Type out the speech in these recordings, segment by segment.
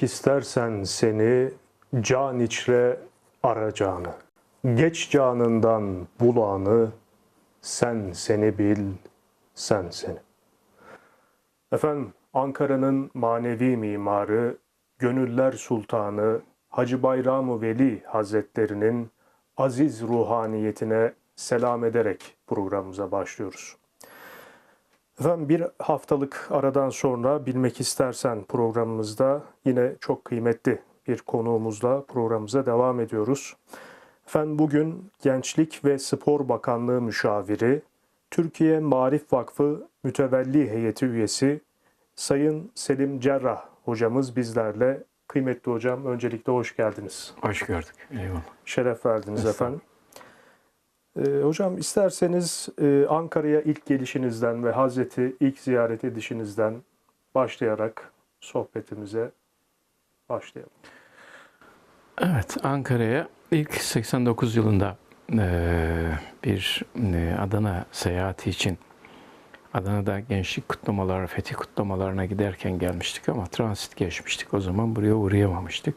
Bilmek istersen seni can içre aracağını. Geç canından bulanı, sen seni bil, sen seni. Efendim Ankara'nın manevi mimarı, gönüller sultanı Hacı Bayram-ı Veli Hazretlerinin aziz ruhaniyetine selam ederek programımıza başlıyoruz. Efendim bir haftalık aradan sonra Bilmek İstersen programımızda yine çok kıymetli bir konuğumuzla programımıza devam ediyoruz. Efendim bugün Gençlik ve Spor Bakanlığı Müşaviri, Türkiye Marif Vakfı Mütevelli Heyeti üyesi Sayın Selim Cerrah hocamız bizlerle. Kıymetli hocam öncelikle hoş geldiniz. Hoş gördük. Eyvallah. Şeref verdiniz efendim. Ee, hocam isterseniz e, Ankara'ya ilk gelişinizden ve Hazreti ilk ziyaret edişinizden başlayarak sohbetimize başlayalım. Evet, Ankara'ya ilk 89 yılında eee, bir eee, Adana seyahati için Adana'da gençlik kutlamaları, fetih kutlamalarına giderken gelmiştik ama transit geçmiştik. O zaman buraya uğrayamamıştık.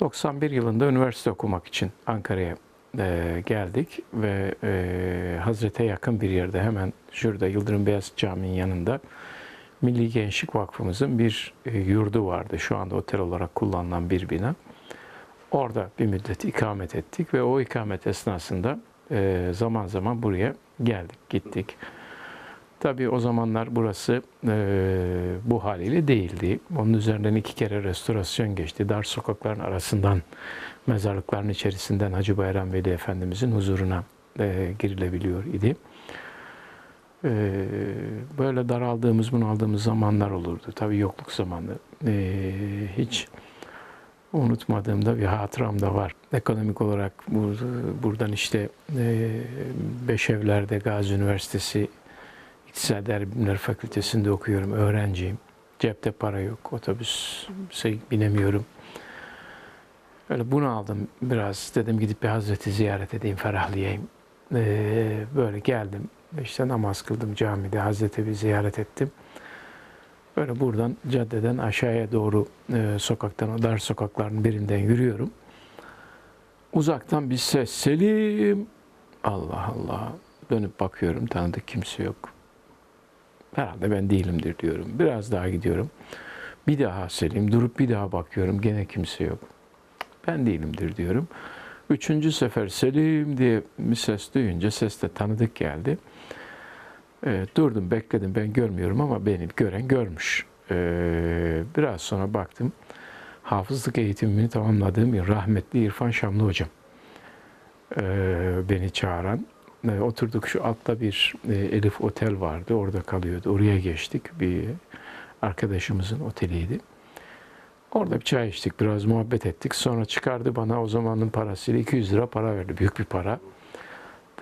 91 yılında üniversite okumak için Ankara'ya eee, geldik ve eee Hazret'e yakın bir yerde hemen şurada Yıldırım Beyazıt Camii'nin yanında Milli Gençlik Vakfımızın bir e, yurdu vardı. Şu anda otel olarak kullanılan bir bina. Orada bir müddet ikamet ettik ve o ikamet esnasında e, zaman zaman buraya geldik, gittik. Tabii o zamanlar burası e, bu haliyle değildi. Onun üzerinden iki kere restorasyon geçti. Dar sokakların arasından, mezarlıkların içerisinden Hacı Bayram Veli Efendimizin huzuruna e, girilebiliyor idi. Ee, böyle daraldığımız, bunaldığımız zamanlar olurdu. Tabii yokluk zamanı. Ee, hiç unutmadığımda bir hatıram da var. Ekonomik olarak bu, buradan işte e, Beşevler'de Gazi Üniversitesi İktisadi Bilimler Fakültesi'nde okuyorum. Öğrenciyim. Cepte para yok. Otobüse binemiyorum. Öyle bunu aldım biraz. Dedim gidip bir Hazreti ziyaret edeyim, ferahlayayım. Ee, böyle geldim. İşte namaz kıldım camide. Hazreti bir ziyaret ettim. Böyle buradan caddeden aşağıya doğru e, sokaktan, o dar sokakların birinden yürüyorum. Uzaktan bir ses. Selim! Allah Allah. Dönüp bakıyorum. Tanıdık kimse yok. Herhalde ben değilimdir diyorum. Biraz daha gidiyorum. Bir daha Selim. Durup bir daha bakıyorum. Gene kimse yok. Ben değilimdir diyorum. Üçüncü sefer Selim diye bir ses duyunca ses de tanıdık geldi. Ee, durdum bekledim ben görmüyorum ama beni gören görmüş. Ee, biraz sonra baktım hafızlık eğitimini tamamladığım rahmetli İrfan Şamlı hocam. Ee, beni çağıran. Ee, oturduk şu altta bir e, Elif Otel vardı orada kalıyordu. Oraya geçtik bir arkadaşımızın oteliydi. Orada bir çay içtik, biraz muhabbet ettik. Sonra çıkardı bana o zamanın parasıyla 200 lira para verdi. Büyük bir para.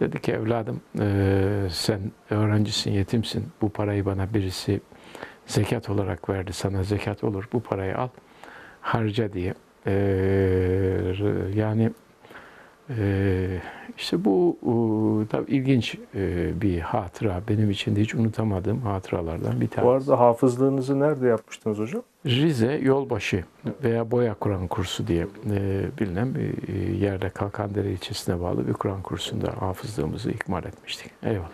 Dedi ki evladım eee, sen öğrencisin, yetimsin. Bu parayı bana birisi zekat olarak verdi. Sana zekat olur. Bu parayı al, harca diye. Eee, yani eee, işte bu eee, tabii ilginç eee, bir hatıra. Benim için de hiç unutamadığım hatıralardan bir tanesi. Bu arada hafızlığınızı nerede yapmıştınız hocam? Rize Yolbaşı veya Boya Kur'an kursu diye e, bilinen bir e, yerde Kalkandere ilçesine bağlı bir Kur'an kursunda hafızlığımızı ikmal etmiştik. Eyvallah.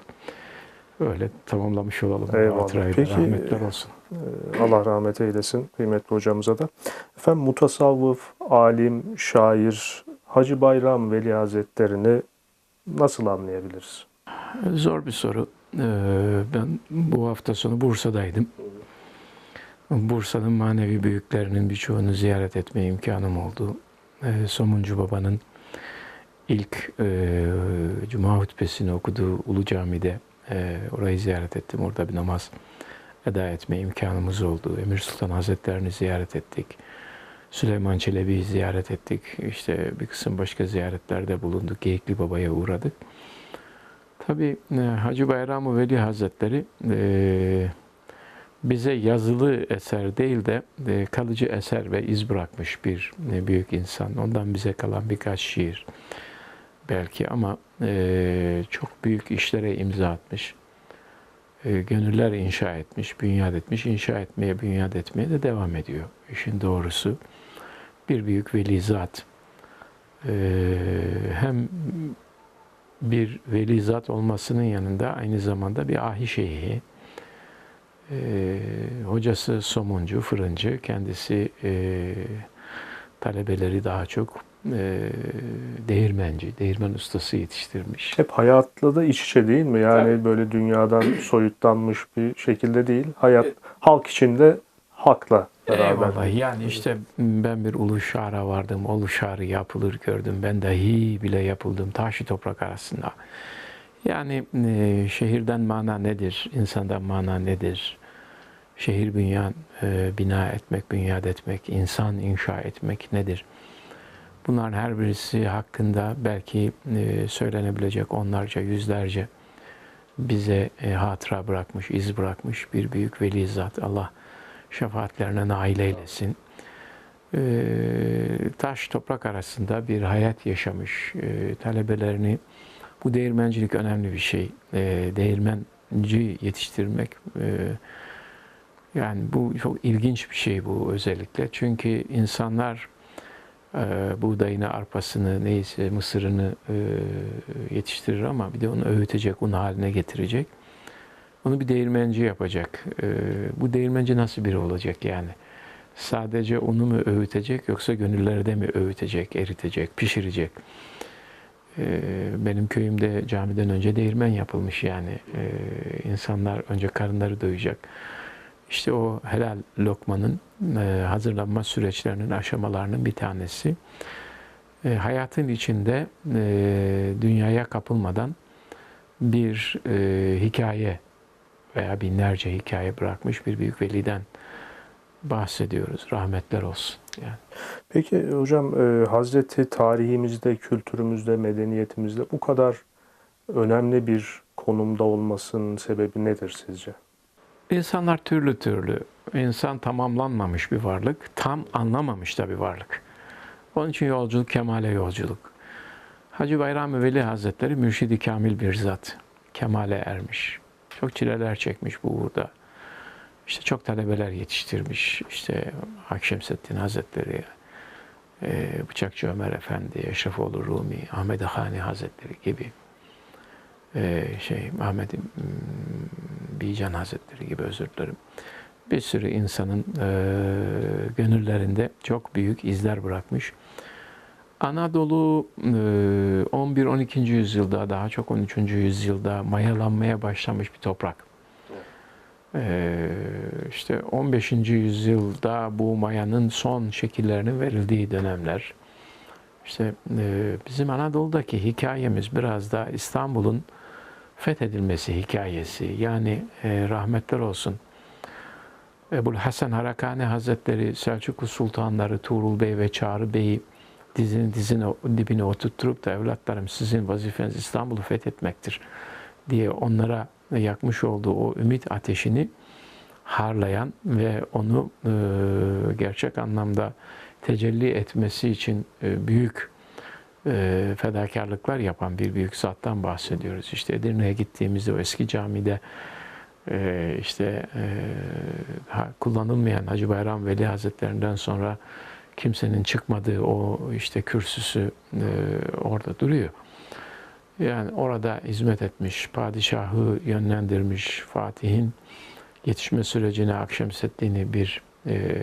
Öyle tamamlamış olalım. bu Eyvallah. hatırayı. Peki, Rahmetler olsun. Ee, Allah rahmet eylesin kıymetli hocamıza da. Efendim mutasavvıf, alim, şair Hacı Bayram Veli Hazretlerini nasıl anlayabiliriz? Zor bir soru. Ee, Ben bu hafta sonu Bursa'daydım. Bursa'nın manevi büyüklerinin birçoğunu ziyaret etme imkanım oldu. Ee, Somuncu Baba'nın ilk e, Cuma hutbesini okuduğu Ulu Cami'de e, orayı ziyaret ettim. Orada bir namaz eda etme imkanımız oldu. Emir Sultan Hazretlerini ziyaret ettik. Süleyman Çelebi'yi ziyaret ettik. İşte bir kısım başka ziyaretlerde bulunduk. Geyikli Baba'ya uğradık. Tabii e, Hacı Bayram-ı Veli Hazretleri e, bize yazılı eser değil de e, kalıcı eser ve iz bırakmış bir büyük insan. Ondan bize kalan birkaç şiir belki ama çok büyük işlere imza atmış. gönüller inşa etmiş, bünyat etmiş, inşa etmeye, bünyat etmeye de devam ediyor. İşin doğrusu bir büyük veli zat e, hem bir veli zat olmasının yanında aynı zamanda bir ahi şeyhi, e, hocası somuncu, fırıncı, kendisi e, talebeleri daha çok e, değirmenci, değirmen ustası yetiştirmiş. Hep hayatla da iç içe değil mi? Yani böyle dünyadan soyutlanmış bir şekilde değil. Hayat halk içinde hakla. Eyvallah. Yani işte ben bir ulu şara vardım. Ulu şarı yapılır gördüm. Ben dahi bile yapıldım. Taşı toprak arasında. Yani e, şehirden mana nedir? İnsandan mana nedir? Şehir bünyan, e, bina etmek, bünyat etmek, insan inşa etmek nedir? Bunların her birisi hakkında belki e, söylenebilecek onlarca, yüzlerce bize e, hatıra bırakmış, iz bırakmış bir büyük veli zat. Allah şefaatlerine nail eylesin. Ee, taş toprak arasında bir hayat yaşamış ee, talebelerini bu değirmencilik önemli bir şey. Ee, değirmenci yetiştirmek e, yani bu çok ilginç bir şey bu özellikle. Çünkü insanlar e, buğdayını, arpasını, neyse mısırını e, yetiştirir ama bir de onu öğütecek, un haline getirecek. Onu bir değirmenci yapacak. Ee, bu değirmenci nasıl biri olacak yani? Sadece onu mu öğütecek yoksa gönüllerde mi öğütecek, eritecek, pişirecek? Ee, benim köyümde camiden önce değirmen yapılmış yani. Ee, insanlar önce karınları doyacak. İşte o helal lokmanın e, hazırlanma süreçlerinin aşamalarının bir tanesi. Hayatın içinde e, dünyaya kapılmadan bir e, hikaye veya binlerce hikaye bırakmış bir büyük veliden bahsediyoruz. Rahmetler olsun. Yani. Peki hocam e, Hazreti tarihimizde, kültürümüzde, medeniyetimizde bu kadar önemli bir konumda olmasının sebebi nedir sizce? İnsanlar türlü türlü. İnsan tamamlanmamış bir varlık, tam anlamamış da bir varlık. Onun için yolculuk kemale yolculuk. Hacı Bayram Veli Hazretleri mürşidi kamil bir zat. Kemale ermiş. Çok çileler çekmiş bu uğurda. İşte çok talebeler yetiştirmiş. İşte Akşemseddin Hazretleri, e, Bıçakçı Ömer Efendi, Eşrefoğlu Rumi, Ahmet Hani Hazretleri gibi e, şey Ahmet Bican Hazretleri gibi özür dilerim. Bir sürü insanın e, gönüllerinde çok büyük izler bırakmış. Anadolu e, 11-12. yüzyılda daha çok 13. yüzyılda mayalanmaya başlamış bir toprak. E, işte 15. yüzyılda bu mayanın son şekillerinin verildiği dönemler. İşte e, bizim Anadolu'daki hikayemiz biraz da İstanbul'un fethedilmesi hikayesi. Yani e, rahmetler olsun. Ebu'l Hasan Harakani Hazretleri, Selçuklu Sultanları, Tuğrul Bey ve Çağrı Bey'i dizinin dizine, dibine oturtturup da evlatlarım sizin vazifeniz İstanbul'u fethetmektir diye onlara yakmış olduğu o ümit ateşini harlayan ve onu e, gerçek anlamda tecelli etmesi için e, büyük e, fedakarlıklar yapan bir büyük zattan bahsediyoruz. İşte Edirne'ye gittiğimizde o eski camide e, işte e, kullanılmayan Hacı Bayram Veli Hazretlerinden sonra kimsenin çıkmadığı o işte kürsüsü e, orada duruyor. Yani orada hizmet etmiş, padişahı yönlendirmiş, Fatih'in yetişme sürecine Akşemseddin'i bir e,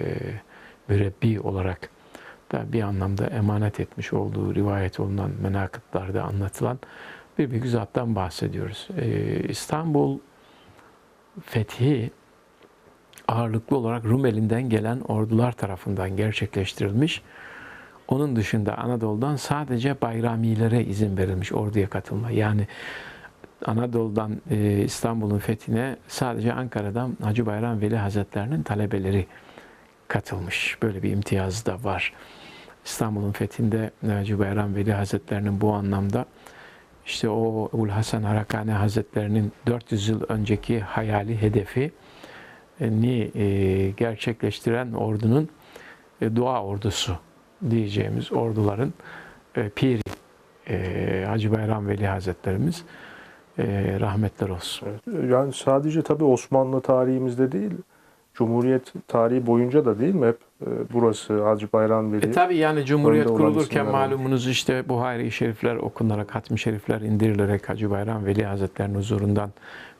mürebbi olarak da bir anlamda emanet etmiş olduğu rivayet olunan menakıtlarda anlatılan bir büyük zattan bahsediyoruz. E, İstanbul fethi ağırlıklı olarak Rum elinden gelen ordular tarafından gerçekleştirilmiş. Onun dışında Anadolu'dan sadece bayramilere izin verilmiş orduya katılma. Yani Anadolu'dan e, İstanbul'un fethine sadece Ankara'dan Hacı Bayram Veli Hazretlerinin talebeleri katılmış. Böyle bir imtiyaz da var. İstanbul'un fethinde Hacı Bayram Veli Hazretlerinin bu anlamda işte o Ul Hasan Harakani Hazretlerinin 400 yıl önceki hayali hedefi ni e, gerçekleştiren ordunun e, dua ordusu diyeceğimiz orduların e, piri Hacı Bayram Veli Hazretlerimiz e, rahmetler olsun. Yani sadece tabii Osmanlı tarihimizde değil, Cumhuriyet tarihi boyunca da değil mi hep e, burası Hacı Bayram Veli? E tabi yani Cumhuriyet kurulurken malumunuz işte Buhari-i Şerifler okunarak, hatmi şerifler indirilerek Hacı Bayram Veli Hazretleri'nin huzurundan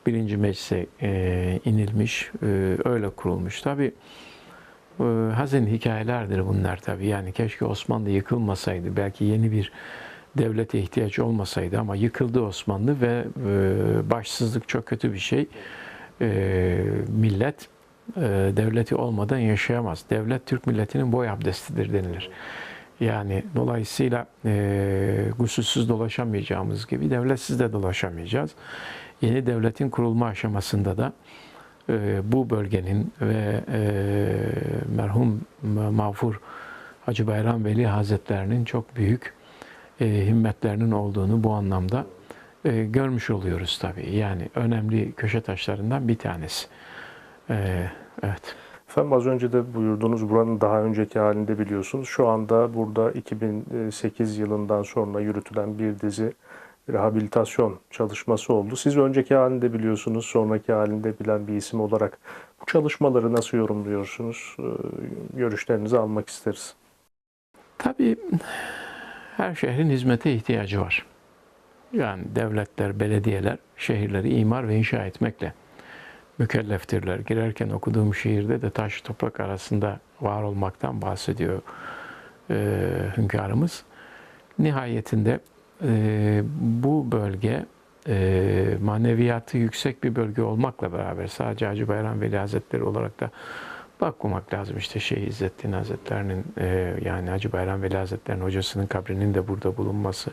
birinci meclise e, inilmiş, e, öyle kurulmuş. Tabi e, hazin hikayelerdir bunlar tabi. Yani keşke Osmanlı yıkılmasaydı, belki yeni bir devlete ihtiyaç olmasaydı ama yıkıldı Osmanlı ve e, başsızlık çok kötü bir şey. E, millet devleti olmadan yaşayamaz. Devlet Türk milletinin boy abdestidir denilir. Yani dolayısıyla e, gusülsüz dolaşamayacağımız gibi devletsiz de dolaşamayacağız. Yeni devletin kurulma aşamasında da e, bu bölgenin ve e, merhum mağfur Hacı Bayram Veli Hazretlerinin çok büyük e, himmetlerinin olduğunu bu anlamda e, görmüş oluyoruz tabii. Yani önemli köşe taşlarından bir tanesi. E, evet. Efendim az önce de buyurdunuz buranın daha önceki halinde biliyorsunuz. Şu anda burada 2008 yılından sonra yürütülen bir dizi rehabilitasyon çalışması oldu. Siz önceki halinde biliyorsunuz, sonraki halinde bilen bir isim olarak bu çalışmaları nasıl yorumluyorsunuz? Ee, Görüşlerinizi almak isteriz. Tabii her şehrin hizmete ihtiyacı var. Yani devletler, belediyeler şehirleri imar ve inşa etmekle mükelleftirler. Girerken okuduğum şiirde de taş toprak arasında var olmaktan bahsediyor e, hünkârımız. Nihayetinde e, bu bölge e, maneviyatı yüksek bir bölge olmakla beraber sadece Hacı Bayram Veli Hazretleri olarak da bakmamak lazım. İşte Şeyh İzzettin Hazretlerinin e, yani Hacı Bayram Veli Hazretleri'nin hocasının kabrinin de burada bulunması,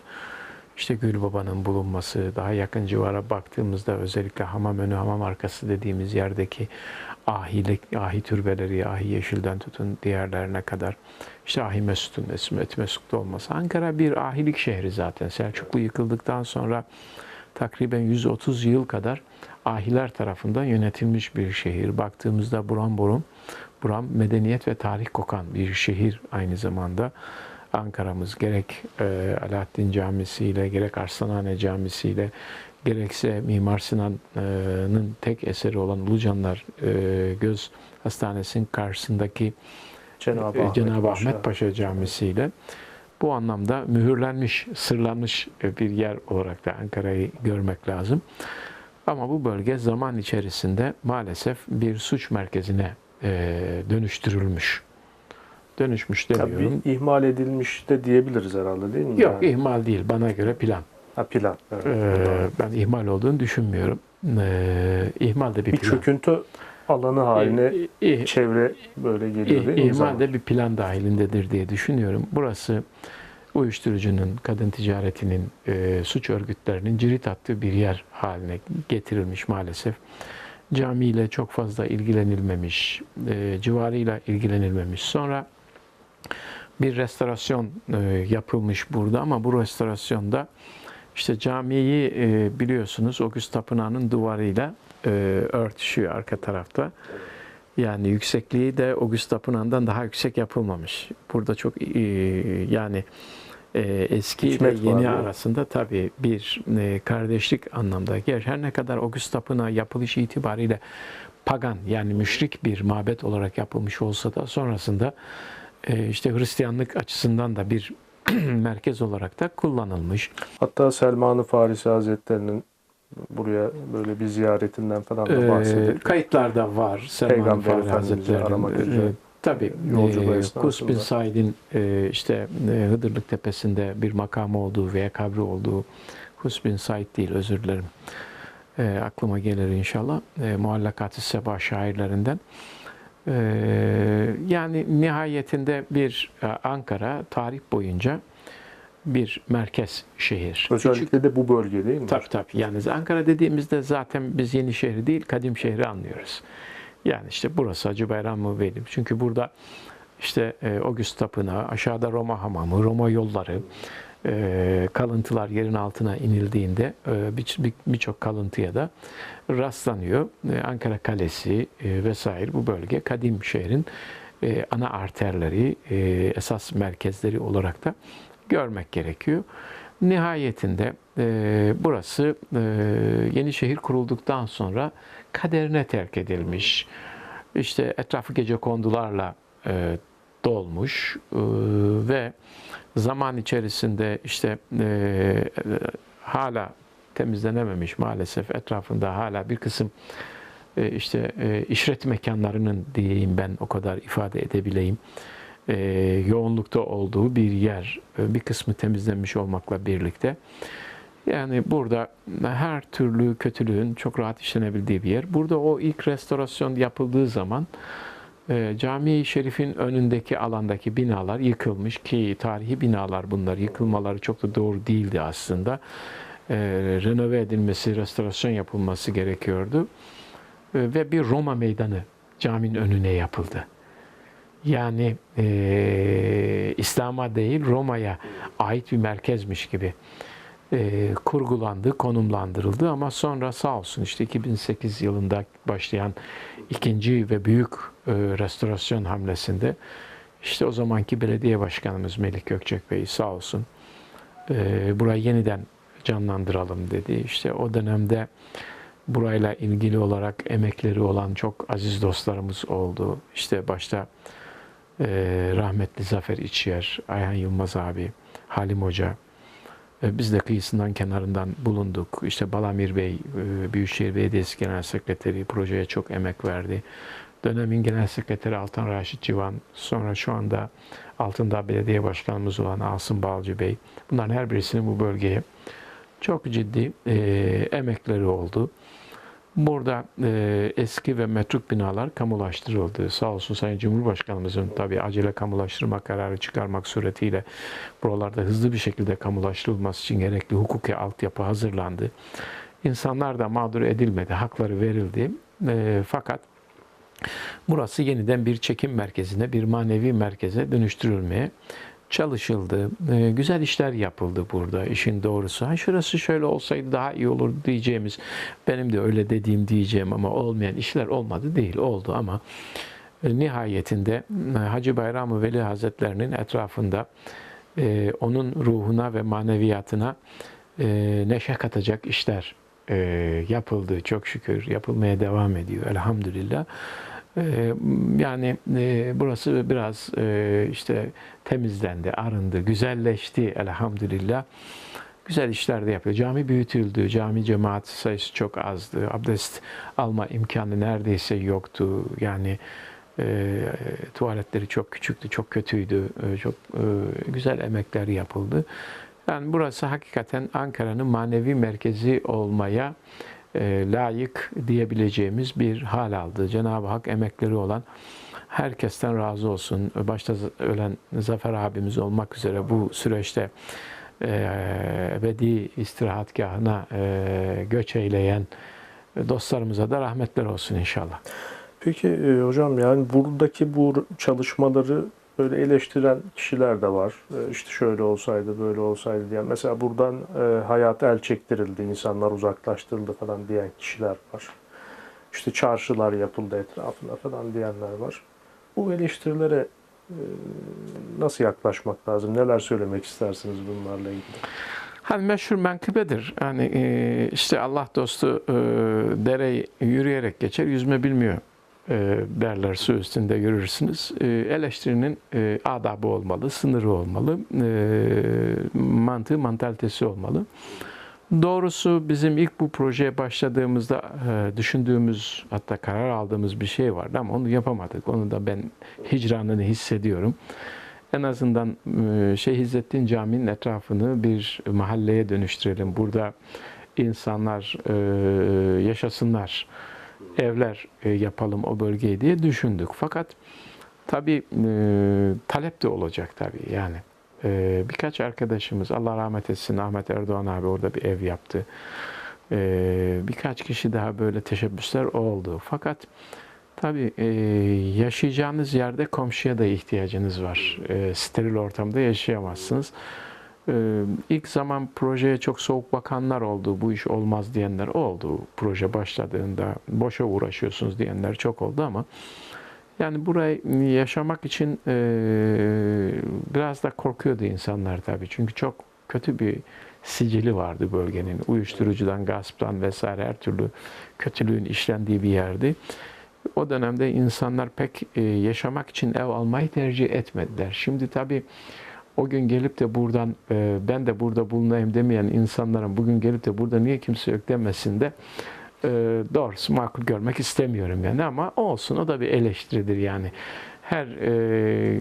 işte Gül Baba'nın bulunması, daha yakın civara baktığımızda özellikle hamam önü, hamam arkası dediğimiz yerdeki ahilik, ahi türbeleri, ahi yeşilden tutun diğerlerine kadar işte Ahi Mesut'un Esmet Mesut'ta olması. Ankara bir ahilik şehri zaten. Selçuklu yıkıldıktan sonra takriben 130 yıl kadar ahiler tarafından yönetilmiş bir şehir. Baktığımızda buram buram, buram medeniyet ve tarih kokan bir şehir aynı zamanda. Ankara'mız gerek e, Alaaddin Camisi ile gerek Arslanhane Camisi ile gerekse Mimar Sinan'ın tek eseri olan Ulucanlar e, Göz Hastanesi'nin karşısındaki Cenab-ı e, Ahmet, Cenab-ı Paşa. Ahmet Paşa Camisi ile bu anlamda mühürlenmiş, sırlanmış bir yer olarak da Ankara'yı görmek lazım. Ama bu bölge zaman içerisinde maalesef bir suç merkezine e, dönüştürülmüş. Dönüşmüş Ya demiyorum. bir ihmal edilmiş de diyebiliriz herhalde değil mi? Yok Yani- ihmal değil bana göre plan. Ha, plan. Evet. Ee, ben ihmal olduğunu düşünmüyorum. Ee, ihmal de bir, bir plan. çöküntü alanı haline İ- İ- çevre böyle geliyor İh- değil mi? İhmal de bir plan dahilindedir diye düşünüyorum. Burası uyuşturucunun, kadın ticaretinin, e, suç örgütlerinin cirit attığı bir yer haline getirilmiş maalesef. Camiyle çok fazla ilgilenilmemiş, e, civarıyla ilgilenilmemiş. Sonra bir restorasyon e, yapılmış burada ama bu restorasyonda işte camiyi e, biliyorsunuz Ogüst Tapınağı'nın duvarıyla e, örtüşüyor arka tarafta. Yani yüksekliği de Ogüst Tapınağı'ndan daha yüksek yapılmamış. Burada çok e, yani e, eski Hikmet var yeni bu. arasında tabii bir e, kardeşlik anlamda. Gerçi her ne kadar Ogüst Tapınağı yapılış itibariyle pagan yani müşrik bir mabet olarak yapılmış olsa da sonrasında işte Hristiyanlık açısından da bir merkez olarak da kullanılmış. Hatta Selman-ı Farisi Hazretleri'nin buraya böyle bir ziyaretinden falan da Ee, bahsediliyor. kayıtlarda var Selman Peygamber Fahri Efendimiz'i Hazretleri'nin. üzere Tabii e. Kus bin Said'in e, işte e, Hıdırlık Tepesi'nde bir makamı olduğu veya kabri olduğu Kus bin Said değil özür dilerim. E, aklıma gelir inşallah. E, Muallakat-ı Seba şairlerinden. E, yani nihayetinde bir e, Ankara tarih boyunca bir merkez şehir. Küçük- Özellikle de bu bölge değil mi? Tabii tabii. Yani Ankara dediğimizde zaten biz yeni şehri değil, kadim şehri anlıyoruz. Yani işte burası Hacı Bayram Veli. Çünkü burada işte e, Ogüst Tapınağı, aşağıda Roma Hamamı, Roma yolları, e, kalıntılar yerin altına inildiğinde e, bir- bir- birçok kalıntıya da rastlanıyor. E, Ankara Kalesi e, vesaire bu bölge kadim şehrin ana arterleri, esas merkezleri olarak da görmek gerekiyor. Nihayetinde burası yeni şehir kurulduktan sonra kaderine terk edilmiş. İşte etrafı gece kondularla dolmuş ve zaman içerisinde işte e, hala temizlenememiş maalesef etrafında hala bir kısım e, işte e, işret mekanlarının diyeyim ben o kadar ifade edebileyim e, yoğunlukta olduğu bir yer e, bir kısmı temizlenmiş olmakla birlikte yani burada her türlü kötülüğün çok rahat işlenebildiği bir yer. Burada o ilk restorasyon yapıldığı zaman e, Cami-i Şerif'in önündeki alandaki binalar yıkılmış ki tarihi binalar bunlar. Yıkılmaları çok da doğru değildi aslında. E, renove edilmesi, restorasyon yapılması gerekiyordu. E, ve bir Roma meydanı caminin önüne yapıldı. Yani e, İslam'a değil Roma'ya ait bir merkezmiş gibi e, kurgulandı, konumlandırıldı ama sonra sağ olsun işte 2008 yılında başlayan ikinci ve büyük e, restorasyon hamlesinde işte o zamanki belediye başkanımız Melik Gökçek Bey sağ olsun e, burayı yeniden canlandıralım dedi. İşte o dönemde burayla ilgili olarak emekleri olan çok aziz dostlarımız oldu. İşte başta e, rahmetli Zafer İçyer, Ayhan Yılmaz abi, Halim Hoca, Biz de kıyısından kenarından bulunduk. İşte Balamir Bey, e, Büyükşehir Belediyesi Genel Sekreteri projeye çok emek verdi. Dönemin Genel Sekreteri Altan Raşit Civan, sonra şu anda Altındağ Belediye Başkanımız olan Asım Balcı Bey. Bunların her birisinin bu bölgeye çok ciddi e, emekleri oldu. Burada e, eski ve metruk binalar kamulaştırıldı. Sağ olsun Sayın Cumhurbaşkanımızın tabii acele kamulaştırma kararı çıkarmak suretiyle buralarda hızlı bir şekilde kamulaştırılması için gerekli hukuki altyapı hazırlandı. İnsanlar da mağdur edilmedi, hakları verildi. E, fakat burası yeniden bir çekim merkezine, bir manevi merkeze dönüştürülmeye çalışıldı. Ee, güzel işler yapıldı burada işin doğrusu. Ha şurası şöyle olsaydı daha iyi olur diyeceğimiz, benim de öyle dediğim diyeceğim ama olmayan işler olmadı değil, oldu ama e, nihayetinde e, Hacı Bayram Veli Hazretlerinin etrafında e, onun ruhuna ve maneviyatına e, neşe katacak işler e, yapıldı çok şükür. Yapılmaya devam ediyor elhamdülillah. E, yani e, burası biraz e, işte temizlendi, arındı, güzelleşti elhamdülillah. Güzel işler de yapıyor. Cami büyütüldü. Cami cemaat sayısı çok azdı. Abdest alma imkanı neredeyse yoktu. Yani e, tuvaletleri çok küçüktü, çok kötüydü. E, çok e, güzel emekler yapıldı. Yani burası hakikaten Ankara'nın manevi merkezi olmaya e, layık diyebileceğimiz bir hal aldı. Cenab-ı Hak emekleri olan herkesten razı olsun. Başta ölen Zafer abimiz olmak üzere bu süreçte e, ebedi istirahatgahına e, göç eyleyen dostlarımıza da rahmetler olsun inşallah. Peki e, hocam yani buradaki bu çalışmaları böyle eleştiren kişiler de var. E, işte şöyle olsaydı, böyle olsaydı diyen. Mesela buradan e, hayat el çektirildi, insanlar uzaklaştırıldı falan diyen kişiler var. İşte çarşılar yapıldı etrafında falan diyenler var. Bu eleştirilere e, nasıl yaklaşmak lazım? Neler söylemek istersiniz bunlarla ilgili? Hani meşhur menkıbedir. Hani işte Allah dostu e, dereyi yürüyerek geçer, yüzme bilmiyor derler su üstünde yürürsünüz. E, eleştirinin e, adabı olmalı, sınırı olmalı, e, mantığı, mantalitesi olmalı. Doğrusu bizim ilk bu projeye başladığımızda e, düşündüğümüz hatta karar aldığımız bir şey vardı ama onu yapamadık. Onu da ben hicranını hissediyorum. En azından e, Şeyh İzzettin Camii'nin etrafını bir mahalleye dönüştürelim. Burada insanlar yaşasınlar, evler e, yapalım o bölgeyi diye düşündük. Fakat tabii e, talep de olacak tabii yani. E, birkaç arkadaşımız, Allah rahmet etsin Ahmet Erdoğan abi orada bir ev yaptı. Birkaç kişi daha böyle teşebbüsler oldu. Fakat tabii yaşayacağınız yerde komşuya da ihtiyacınız var. Steril ortamda yaşayamazsınız. Ee, ilk zaman projeye çok soğuk bakanlar oldu, bu iş olmaz diyenler oldu. Proje başladığında boşa uğraşıyorsunuz diyenler çok oldu ama yani burayı yaşamak için e, biraz da korkuyordu insanlar tabii. Çünkü çok kötü bir sicili vardı bölgenin. Uyuşturucudan, gasptan vesaire her türlü kötülüğün işlendiği bir yerdi. O dönemde insanlar pek e, yaşamak için ev almayı tercih etmediler. Şimdi tabii o gün gelip de buradan e, ben de burada bulunayım demeyen insanların bugün gelip de burada niye kimse yok demesinde e, doğrusu makul görmek istemiyorum yani ama olsun o da bir eleştiridir yani. Her e,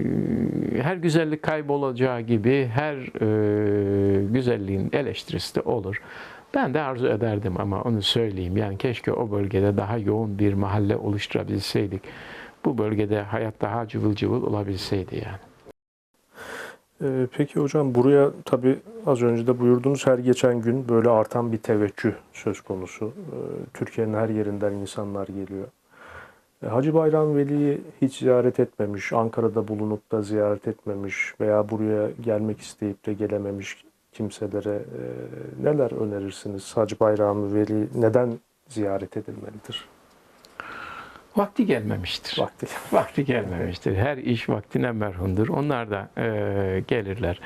her güzellik kaybolacağı gibi her e, güzelliğin eleştirisi de olur. Ben de arzu ederdim ama onu söyleyeyim. Yani keşke o bölgede daha yoğun bir mahalle oluşturabilseydik. Bu bölgede hayat daha cıvıl cıvıl olabilseydi yani. Ee, Peki hocam buraya tabii az önce de buyurdunuz her geçen gün böyle artan bir teveccüh söz konusu. Ee, Türkiye'nin her yerinden insanlar geliyor. E, Hacı Bayram Veli'yi hiç ziyaret etmemiş, Ankara'da bulunup da ziyaret etmemiş veya buraya gelmek isteyip de gelememiş kimselere e, neler önerirsiniz? Hacı Bayram Veli neden ziyaret edilmelidir? Vakti gelmemiştir. Vakti. Vakti gelmemiştir. Her iş vaktine merhundur. Onlar da e, gelirler.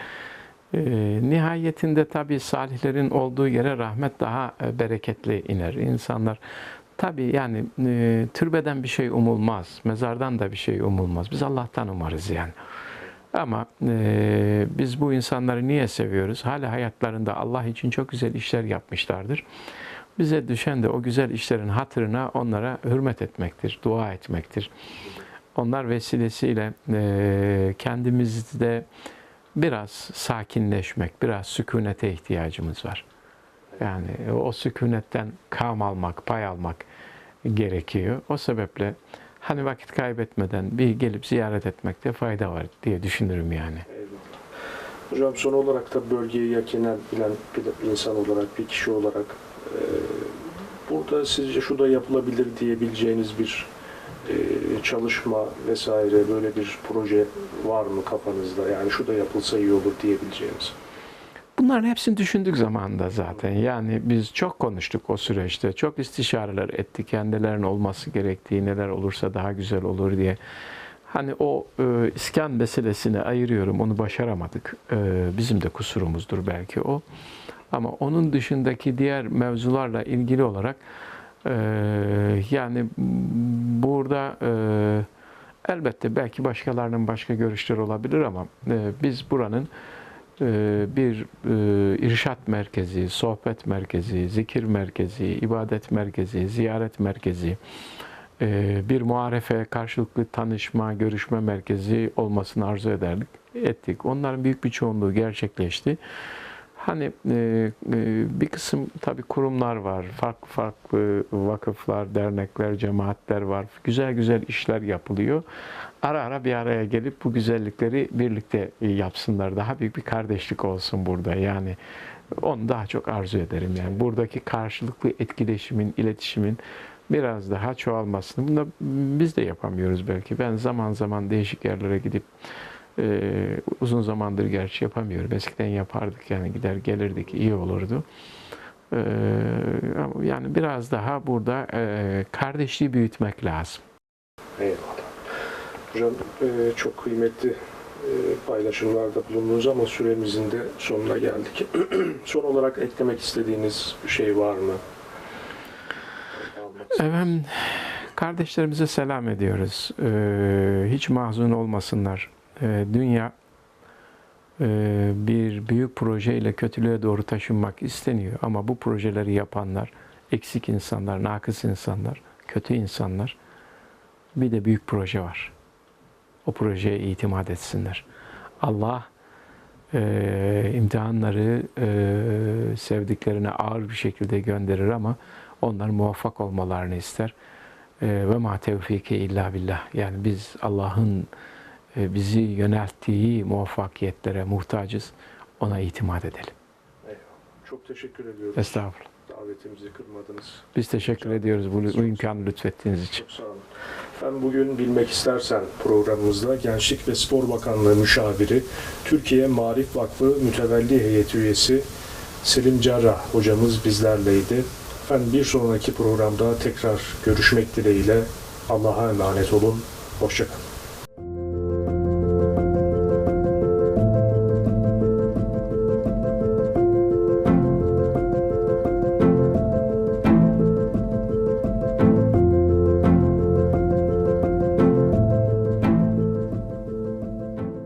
E, nihayetinde tabii salihlerin olduğu yere rahmet daha e, bereketli iner. İnsanlar tabii yani e, türbeden bir şey umulmaz. Mezardan da bir şey umulmaz. Biz Allah'tan umarız yani. Ama e, biz bu insanları niye seviyoruz? Hala hayatlarında Allah için çok güzel işler yapmışlardır. Bize düşen de o güzel işlerin hatırına onlara hürmet etmektir, dua etmektir. Onlar vesilesiyle kendimizde biraz sakinleşmek, biraz sükunete ihtiyacımız var. Yani o sükunetten kam almak, pay almak gerekiyor. O sebeple hani vakit kaybetmeden bir gelip ziyaret etmekte fayda var diye düşünürüm yani. Hocam son olarak da bölgeyi yakinen bilen bir insan olarak, bir kişi olarak burada sizce şu da yapılabilir diyebileceğiniz bir e, çalışma vesaire böyle bir proje var mı kafanızda? Yani şu da yapılsa iyi olur diyebileceğiniz. Bunların hepsini düşündük zamanında zaten. Yani biz çok konuştuk o süreçte. Çok istişareler ettik. Kendilerinin olması gerektiği, neler olursa daha güzel olur diye. Hani o e, iskan meselesini ayırıyorum. Onu başaramadık. E, bizim de kusurumuzdur belki o. Ama onun dışındaki diğer mevzularla ilgili olarak e, yani burada e, elbette belki başkalarının başka görüşleri olabilir ama e, biz buranın e, bir e, irşat merkezi, sohbet merkezi, zikir merkezi, ibadet merkezi, ziyaret merkezi, e, bir muharefe, karşılıklı tanışma, görüşme merkezi olmasını arzu ederdik, ettik. Onların büyük bir çoğunluğu gerçekleşti. Hani e, e, bir kısım tabii kurumlar var, farklı farklı vakıflar, dernekler, cemaatler var. Güzel güzel işler yapılıyor. Ara ara bir araya gelip bu güzellikleri birlikte yapsınlar. Daha büyük bir kardeşlik olsun burada. Yani onu daha çok arzu ederim. Yani buradaki karşılıklı etkileşimin, iletişimin biraz daha çoğalmasını. Bunu da biz de yapamıyoruz belki. Ben zaman zaman değişik yerlere gidip ee, uzun zamandır gerçi yapamıyorum. Eskiden yapardık yani gider gelirdik iyi olurdu. Ee, yani biraz daha burada e, kardeşliği büyütmek lazım. Eyvallah. Hocam e, çok kıymetli e, paylaşımlarda bulundunuz ama süremizin de sonuna geldik. Son olarak eklemek istediğiniz bir şey var mı? Efendim, kardeşlerimize selam ediyoruz. Ee, hiç mahzun olmasınlar. Ee, dünya e, bir büyük projeyle kötülüğe doğru taşınmak isteniyor ama bu projeleri yapanlar eksik insanlar, nakıs insanlar, kötü insanlar. Bir de büyük proje var. O projeye itimat etsinler. Allah e, imtihanları e, sevdiklerine ağır bir şekilde gönderir ama onlar muvaffak olmalarını ister. E, ve ma tevfiki illa billah. Yani biz Allah'ın bizi yönelttiği muvaffakiyetlere muhtacız. Ona itimat edelim. Eyvallah. Çok teşekkür ediyoruz. Estağfurullah. Davetimizi kırmadınız. Biz teşekkür ediyoruz bu, bu imkanı lütfettiğiniz için. Çok sağ olun. Ben bugün Bilmek İstersen programımızda Gençlik ve Spor Bakanlığı müşaviri, Türkiye Marif Vakfı Mütevelli Heyeti üyesi Selim Cerrah hocamız bizlerleydi. Ben bir sonraki programda tekrar görüşmek dileğiyle Allah'a emanet olun. Hoşçakalın.